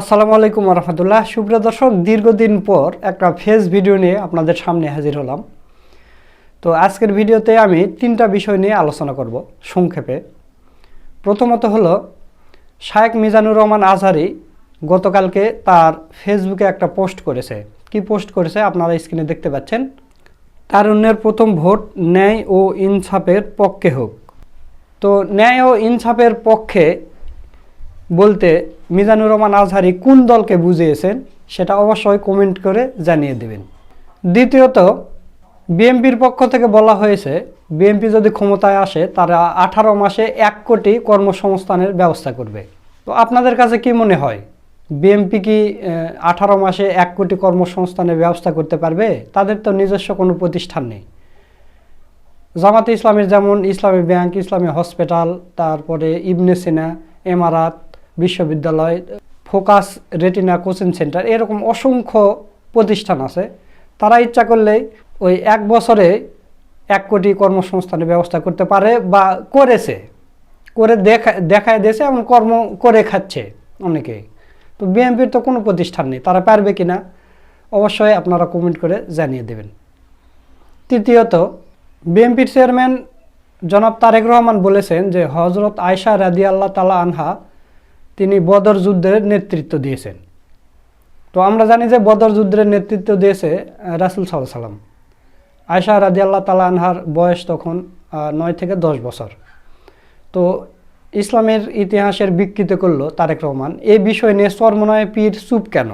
আসসালামু আলাইকুম রহমতুল্লাহ। সুপ্রিয় দর্শক, দীর্ঘদিন পর একটা ফেস ভিডিও নিয়ে আপনাদের সামনে হাজির হলাম। তো আজকের ভিডিওতে আমি তিনটা বিষয় নিয়ে আলোচনা করব সংক্ষেপে। প্রথমত হলো, শায়েক মিজানুর রহমান আজহারি গতকালকে তার ফেসবুকে একটা পোস্ট করেছে। কি পোস্ট করেছে আপনারা স্ক্রিনে দেখতে পাচ্ছেন? তারুণ্যের প্রথম ভোট ন্যায় ও ইনসাফের পক্ষে হোক। তো ন্যায় ও ইনসাফের পক্ষে বলতে মিজানুর রহমান আজহারি কোন দলকে বুঝিয়েছেন সেটা অবশ্যই কমেন্ট করে জানিয়ে দেবেন। দ্বিতীয়ত, বিএনপির পক্ষ থেকে বলা হয়েছে, বিএনপি যদি ক্ষমতায় আসে, তারা আঠারো মাসে এক কোটি কর্মসংস্থানের ব্যবস্থা করবে। তো আপনাদের কাছে কি মনে হয়? বিএনপি কি আঠারো মাসে এক কোটি কর্মসংস্থানের ব্যবস্থা করতে পারবে? তাদের তো নিজস্ব কোনো প্রতিষ্ঠান নেই। জামাতে ইসলামের যেমন ইসলামী ব্যাংক, ইসলামী হসপিটাল, তারপরে ইবনে সিনা, এমারাত বিশ্ববিদ্যালয়, ফোকাস রেটিনা কোচিং সেন্টার, এরকম অসংখ্য প্রতিষ্ঠান আছে। তারা ইচ্ছা করলেই ওই এক বছরে এক কোটি কর্মসংস্থানের ব্যবস্থা করতে পারে বা করেছে। করে দেখা, দেখায় দিয়েছে এমন কর্ম করে খাচ্ছে অনেকেই তো বিএনপির তো কোনো প্রতিষ্ঠান নেই, তারা পারবে কি না, অবশ্যই আপনারা কমেন্ট করে জানিয়ে দেবেন। তৃতীয়ত, বিএনপির চেয়ারম্যান জনাব তারেক রহমান বলেছেন যে হজরত আয়সা রাদি আল্লাহ তালা আনহা তিনি বদর যুদ্ধের নেতৃত্ব দিয়েছেন। তো আমরা জানি যে বদর যুদ্ধের নেতৃত্ব দিয়েছে রাসুল সাল্লাহ সাল্লাম আয়সা রাদি আল্লাহ তালা আনহার বয়স তখন নয় থেকে দশ বছর। তো ইসলামের ইতিহাসের বিকৃত করল তারেক রহমান। এই বিষয় নিয়ে সরমনায় পীর চুপ কেন?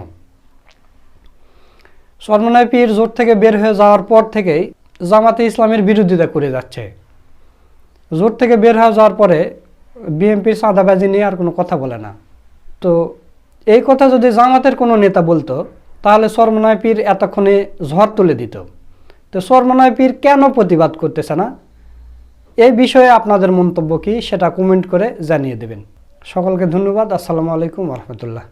সরমনায় পীর জোট থেকে বের হয়ে যাওয়ার পর থেকেই জামাতে ইসলামের বিরোধিতা করে যাচ্ছে। জোট থেকে বের হয়ে যাওয়ার পরে বিএনপির চাঁদাবাজি নিয়ে আর কোনো কথা বলে না। তো এই কথা যদি জামাতের কোনো নেতা বলতো, তাহলে সরমনায় পীর এতক্ষণে ঝড় তুলে দিত। তো সরমনায় পীর কেন প্রতিবাদ করতেছে না? এই বিষয়ে আপনাদের মন্তব্য কি, সেটা কমেন্ট করে জানিয়ে দেবেন। সকলকে ধন্যবাদ। আসসালামু আলাইকুম রহমতুল্লাহ।